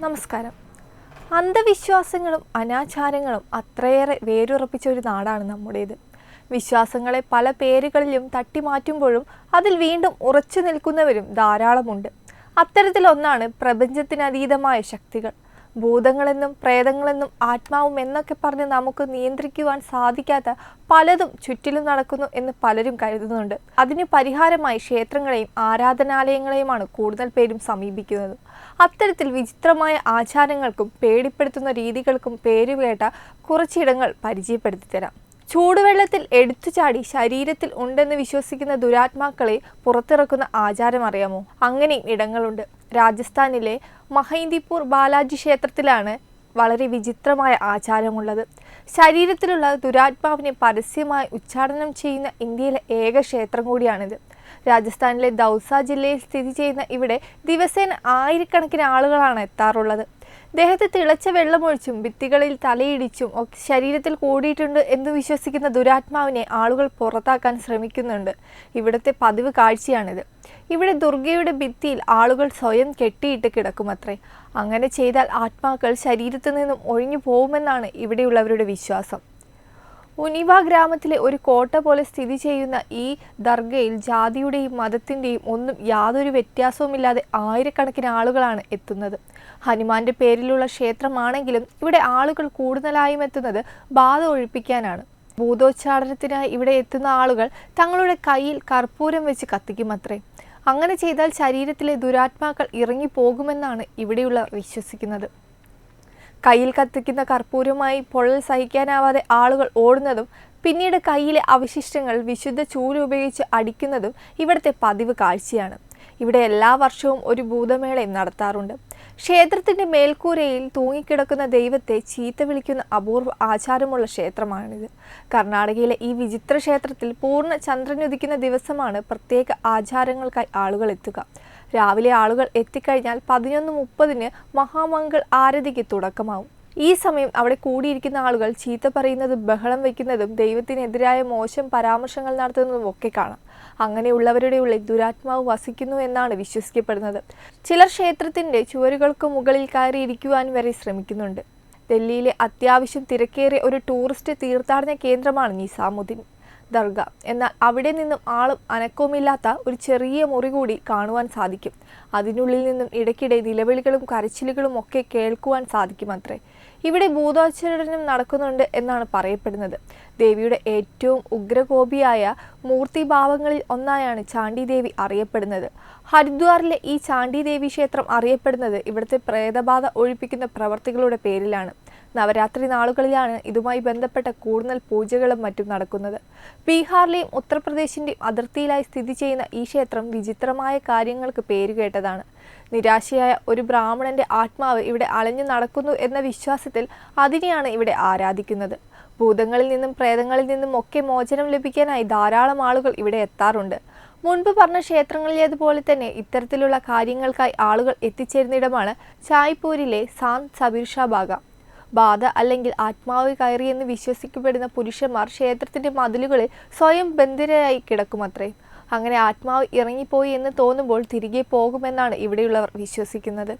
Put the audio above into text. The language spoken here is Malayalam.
നമസ്കാരം. അന്ധവിശ്വാസങ്ങളും അനാചാരങ്ങളും അത്രയേറെ വേരുറപ്പിച്ച ഒരു നാടാണ് നമ്മുടേത്. വിശ്വാസങ്ങളെ പല പേരുകളിലും തട്ടിമാറ്റുമ്പോഴും അതിൽ വീണ്ടും ഉറച്ചു നിൽക്കുന്നവരും ധാരാളമുണ്ട്. അത്തരത്തിലൊന്നാണ് പ്രപഞ്ചത്തിനതീതമായ ശക്തികൾ. ഭൂതങ്ങളെന്നും പ്രേതങ്ങളെന്നും ആത്മാവും എന്നൊക്കെ പറഞ്ഞ് നമുക്ക് നിയന്ത്രിക്കുവാൻ സാധിക്കാത്ത പലതും ചുറ്റിലും നടക്കുന്നു എന്ന് പലരും കരുതുന്നുണ്ട്. അതിന് പരിഹാരമായി ക്ഷേത്രങ്ങളെയും ആരാധനാലയങ്ങളെയുമാണ് കൂടുതൽ പേരും സമീപിക്കുന്നത്. അത്തരത്തിൽ വിചിത്രമായ ആചാരങ്ങൾക്കും പേടിപ്പെടുത്തുന്ന രീതികൾക്കും പേരുകേട്ട കുറച്ചിടങ്ങൾ പരിചയപ്പെടുത്തി തരാം ചൂടുവെള്ളത്തിൽ എടുത്തു ചാടി ശരീരത്തിൽ ഉണ്ടെന്ന് വിശ്വസിക്കുന്ന ദുരാത്മാക്കളെ പുറത്തിറക്കുന്ന ആചാരം അറിയാമോ? അങ്ങനെയും ഇടങ്ങളുണ്ട്. രാജസ്ഥാനിലെ മഹൈന്ദിപ്പൂർ ബാലാജി ക്ഷേത്രത്തിലാണ് വളരെ വിചിത്രമായ ആചാരമുള്ളത്. ശരീരത്തിലുള്ള ദുരാത്മാവിനെ പരസ്യമായി ഉച്ചാടനം ചെയ്യുന്ന ഇന്ത്യയിലെ ഏക ക്ഷേത്രം കൂടിയാണിത്. രാജസ്ഥാനിലെ ദൗസ ജില്ലയിൽ സ്ഥിതി ചെയ്യുന്ന ഇവിടെ ദിവസേന ആയിരക്കണക്കിന് ആളുകളാണ് എത്താറുള്ളത്. ദേഹത്ത് തിളച്ച വെള്ളമൊഴിച്ചും ഭിത്തികളിൽ തലയിടിച്ചും ഒക്കെ ശരീരത്തിൽ കൂടിയിട്ടുണ്ട് എന്ന് വിശ്വസിക്കുന്ന ദുരാത്മാവിനെ ആളുകൾ പുറത്താക്കാൻ ശ്രമിക്കുന്നുണ്ട്. ഇവിടുത്തെ പതിവ് കാഴ്ചയാണിത്. ഇവിടെ ദുർഗയുടെ ഭിത്തിയിൽ ആളുകൾ സ്വയം കെട്ടിയിട്ട് കിടക്കുമത്രേ. അങ്ങനെ ചെയ്താൽ ആത്മാക്കൾ ശരീരത്തിൽ നിന്നും ഒഴിഞ്ഞു പോകുമെന്നാണ് ഇവിടെയുള്ളവരുടെ വിശ്വാസം. ഉനിവ ഗ്രാമത്തിലെ ഒരു കോട്ട പോലെ സ്ഥിതി ചെയ്യുന്ന ഈ ദർഗയിൽ ജാതിയുടെയും മതത്തിന്റെയും ഒന്നും യാതൊരു വ്യത്യാസവുമില്ലാതെ ആയിരക്കണക്കിന് ആളുകളാണ് എത്തുന്നത്. ഹനുമാന്റെ പേരിലുള്ള ക്ഷേത്രമാണെങ്കിലും ഇവിടെ ആളുകൾ കൂടുതലായും എത്തുന്നത് ബാധ ഒഴിപ്പിക്കാനാണ്. ഭൂതോച്ചാടനത്തിനായി ഇവിടെ എത്തുന്ന ആളുകൾ തങ്ങളുടെ കയ്യിൽ കർപ്പൂരം വെച്ച് കത്തിക്കും അത്രേ അങ്ങനെ ചെയ്താൽ ശരീരത്തിലെ ദുരാത്മാക്കൾ ഇറങ്ങിപ്പോകുമെന്നാണ് ഇവിടെയുള്ളവർ വിശ്വസിക്കുന്നത്. കയ്യിൽ കത്തിക്കുന്ന കർപ്പൂരവുമായി പൊള്ളൽ സഹിക്കാനാവാതെ ആളുകൾ ഓടുന്നതും പിന്നീട് കയ്യിലെ അവശിഷ്ടങ്ങൾ വിശുദ്ധ ചൂൽ ഉപയോഗിച്ച് അടിക്കുന്നതും ഇവിടുത്തെ പതിവ് കാഴ്ചയാണ്. ഇവിടെ എല്ലാ വർഷവും ഒരു ഭൂതമേളയും നടത്താറുണ്ട്. ക്ഷേത്രത്തിന്റെ മേൽക്കൂരയിൽ തൂങ്ങിക്കിടക്കുന്ന ദൈവത്തെ ചീത്ത വിളിക്കുന്ന അപൂർവ ആചാരമുള്ള ക്ഷേത്രമാണിത്. കർണാടകയിലെ ഈ വിചിത്ര ക്ഷേത്രത്തിൽ പൂർണ ചന്ദ്രനുദിക്കുന്ന ദിവസമാണ് പ്രത്യേക ആചാരങ്ങൾക്കായി ആളുകൾ എത്തുക. രാവിലെ ആളുകൾ എത്തിക്കഴിഞ്ഞാൽ പതിനൊന്ന് മുപ്പതിന് മഹാമംഗൾ ആരതിക്ക് തുടക്കമാവും. ഈ സമയം അവിടെ കൂടിയിരിക്കുന്ന ആളുകൾ ചീത്ത പറയുന്നതും ബഹളം വയ്ക്കുന്നതും ദൈവത്തിനെതിരായ മോശം പരാമർശങ്ങൾ നടത്തുന്നതും ഒക്കെ കാണാം. അങ്ങനെയുള്ളവരുടെ ഉള്ളിൽ ദുരാത്മാവ് വസിക്കുന്നു എന്നാണ് വിശ്വസിക്കപ്പെടുന്നത്. ചിലർ ക്ഷേത്രത്തിന്റെ ചുവരുകൾക്ക് മുകളിൽ കയറിയിരിക്കുവാൻ വരെ ശ്രമിക്കുന്നുണ്ട്. ഡൽഹിയിലെ അത്യാവശ്യം തിരക്കേറിയ ഒരു ടൂറിസ്റ്റ് തീർത്ഥാടന കേന്ദ്രമാണ് നിസാമുദ്ദീൻ. ദർഗ എന്നാൽ അവിടെ നിന്നും ആളും അനക്കവുമില്ലാത്ത ഒരു ചെറിയ മുറി കൂടി കാണുവാൻ സാധിക്കും. അതിനുള്ളിൽ നിന്നും ഇടയ്ക്കിടെ നിലവിളികളും കരച്ചിലുകളും ഒക്കെ കേൾക്കുവാൻ സാധിക്കും അത്രേ ഇവിടെ ഭൂതോച്ചരണം നടക്കുന്നുണ്ട് എന്നാണ് പറയപ്പെടുന്നത്. ദേവിയുടെ ഏറ്റവും ഉഗ്രകോപിയായ മൂർത്തിഭാവങ്ങളിൽ ഒന്നായാണ് ചാണ്ടിദേവി അറിയപ്പെടുന്നത്. ഹരിദ്വാറിലെ ഈ ചാണ്ടിദേവി ക്ഷേത്രം അറിയപ്പെടുന്നത് ഇവിടുത്തെ പ്രേതബാധ ഒഴിപ്പിക്കുന്ന പ്രവർത്തികളുടെ പേരിലാണ്. നവരാത്രി നാളുകളിലാണ് ഇതുമായി ബന്ധപ്പെട്ട കൂടുതൽ പൂജകളും മറ്റും നടക്കുന്നത്. ബീഹാറിലെയും ഉത്തർപ്രദേശിന്റെയും അതിർത്തിയിലായി സ്ഥിതി ചെയ്യുന്ന ഈ ക്ഷേത്രം വിചിത്രമായ കാര്യങ്ങൾക്ക് പേരുകേട്ടതാണ് നിരാശയായ ഒരു ബ്രാഹ്മണന്റെ ആത്മാവ് ഇവിടെ അലഞ്ഞു നടക്കുന്നു എന്ന വിശ്വാസത്തിൽ അതിനെയാണ് ഇവിടെ ആരാധിക്കുന്നത്. ഭൂതങ്ങളിൽ നിന്നും പ്രേതങ്ങളിൽ നിന്നും ഒക്കെ മോചനം ലഭിക്കാനായി ധാരാളം ആളുകൾ ഇവിടെ എത്താറുണ്ട്. മുൻപ് പറഞ്ഞ ക്ഷേത്രങ്ങളിലേതുപോലെ തന്നെ ഇത്തരത്തിലുള്ള കാര്യങ്ങൾക്കായി ആളുകൾ എത്തിച്ചേരുന്നിടമാണ് ചായ്പൂരിലെ സാന്ത് സബീർ ഷാ ബാഗ ബാധ അല്ലെങ്കിൽ ആത്മാവ് കയറിയെന്ന് വിശ്വസിക്കപ്പെടുന്ന പുരുഷന്മാർ ക്ഷേത്രത്തിന്റെ മതിലുകളിൽ സ്വയം ബന്ധിതരായി കിടക്കുമത്രേ. അങ്ങനെ ആത്മാവ് ഇറങ്ങിപ്പോയി എന്ന് തോന്നുമ്പോൾ തിരികെ പോകുമെന്നാണ് ഇവിടെയുള്ളവർ വിശ്വസിക്കുന്നത്.